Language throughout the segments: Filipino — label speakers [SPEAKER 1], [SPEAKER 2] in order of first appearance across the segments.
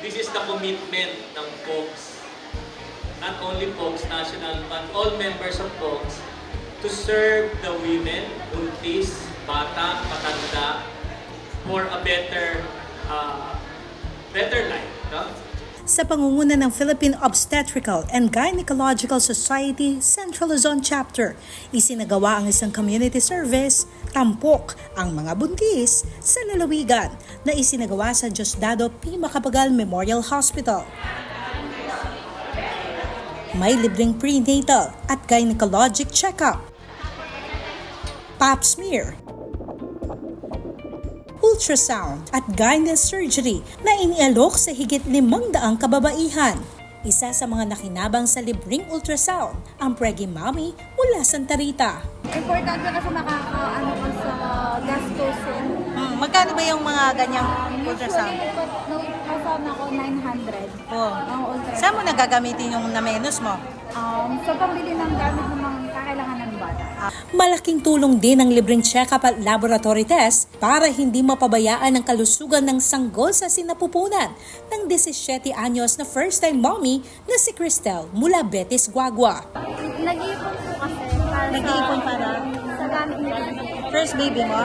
[SPEAKER 1] this is the commitment ng folks, not only folks national, but all members of folks, to serve the women, buntis, bata, matanda, for a better, uh, better life. No?
[SPEAKER 2] Sa pangunguna ng Philippine Obstetrical and Gynecological Society Central Luzon Chapter, isinagawa ang isang community service, tampok ang mga buntis sa lalawigan na isinagawa sa Diosdado P. Macapagal Memorial Hospital. May libreng prenatal at gynecologic check-up, pap smear, ultrasound at gynae surgery na inialok sa higit limang daang kababaihan. Isa sa mga nakinabang sa libreng ultrasound, ang Preggy Mommy mula Santa Rita.
[SPEAKER 3] Importante kasi makakaano ka sa gastusin.
[SPEAKER 2] Hmm, magkano ba yung mga ganyang
[SPEAKER 3] Usually, nagpasan ako 900
[SPEAKER 2] Oh.
[SPEAKER 3] ang ultrasound.
[SPEAKER 2] Saan mo nagagamitin yung namenos mo?
[SPEAKER 3] Um, sa pambili ng gamit ng mga kakailangan ng bata.
[SPEAKER 2] Malaking tulong din ang libreng check-up at laboratory test para hindi mapabayaan ang kalusugan ng sanggol sa sinapupunan ng 17 anyos na first-time mommy na si Cristel mula Betis Guagua.
[SPEAKER 3] Nag-iipon po kasi para
[SPEAKER 2] Nag-iipon para?
[SPEAKER 3] sa gamit nila.
[SPEAKER 2] First baby mo?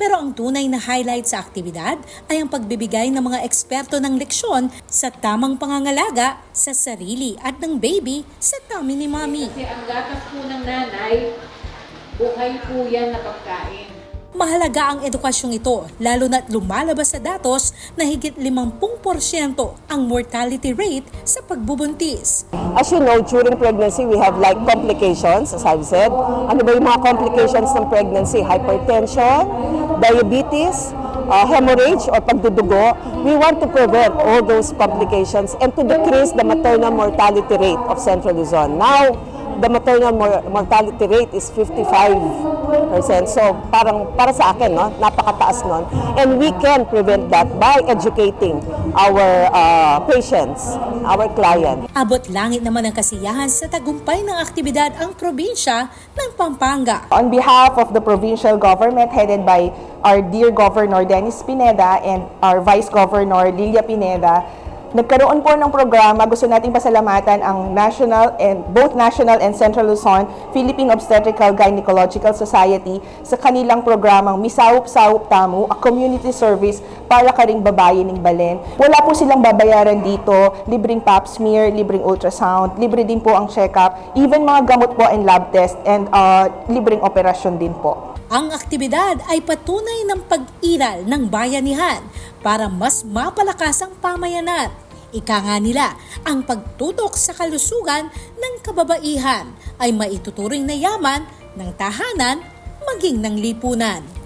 [SPEAKER 2] Pero ang tunay na highlight sa aktibidad ay ang pagbibigay ng mga eksperto ng leksyon sa tamang pangangalaga sa sarili at ng baby sa tummy ni mommy.
[SPEAKER 4] Kasi ang gatas po ng nanay, buhay po yan na pagkain.
[SPEAKER 2] Mahalaga ang edukasyong ito, lalo na't lumalabas sa datos na higit 50% ang mortality rate sa pagbubuntis.
[SPEAKER 5] As you know, during pregnancy, we have like complications, as I've said. Ano ba yung mga complications ng pregnancy? Hypertension, diabetes, uh, hemorrhage or pagdudugo. We want to prevent all those complications and to decrease the maternal mortality rate of Central Luzon. Now, the maternal mor- mortality rate is 55%. So, parang para sa akin, no, napakataas nun. And we can prevent that by educating our uh, patients, our clients.
[SPEAKER 2] Abot langit naman ang kasiyahan sa tagumpay ng aktibidad ang probinsya ng Pampanga.
[SPEAKER 6] On behalf of the provincial government headed by our dear Governor Dennis Pineda and our Vice Governor Lilia Pineda, nagkaroon po ng programa, gusto nating pasalamatan ang National and both National and Central Luzon Philippine Obstetrical Gynecological Society sa kanilang programang Misawop-Sawop Tamu, a community service para karing babae ng Balen. Wala po silang babayaran dito, libreng pap smear, libreng ultrasound, libre din po ang check-up, even mga gamot po and lab test and uh, libreng operasyon din po.
[SPEAKER 2] Ang aktibidad ay patunay ng pag-iral ng bayanihan para mas mapalakas ang pamayanan. Ika nga nila, ang pagtutok sa kalusugan ng kababaihan ay maituturing na yaman ng tahanan maging ng lipunan.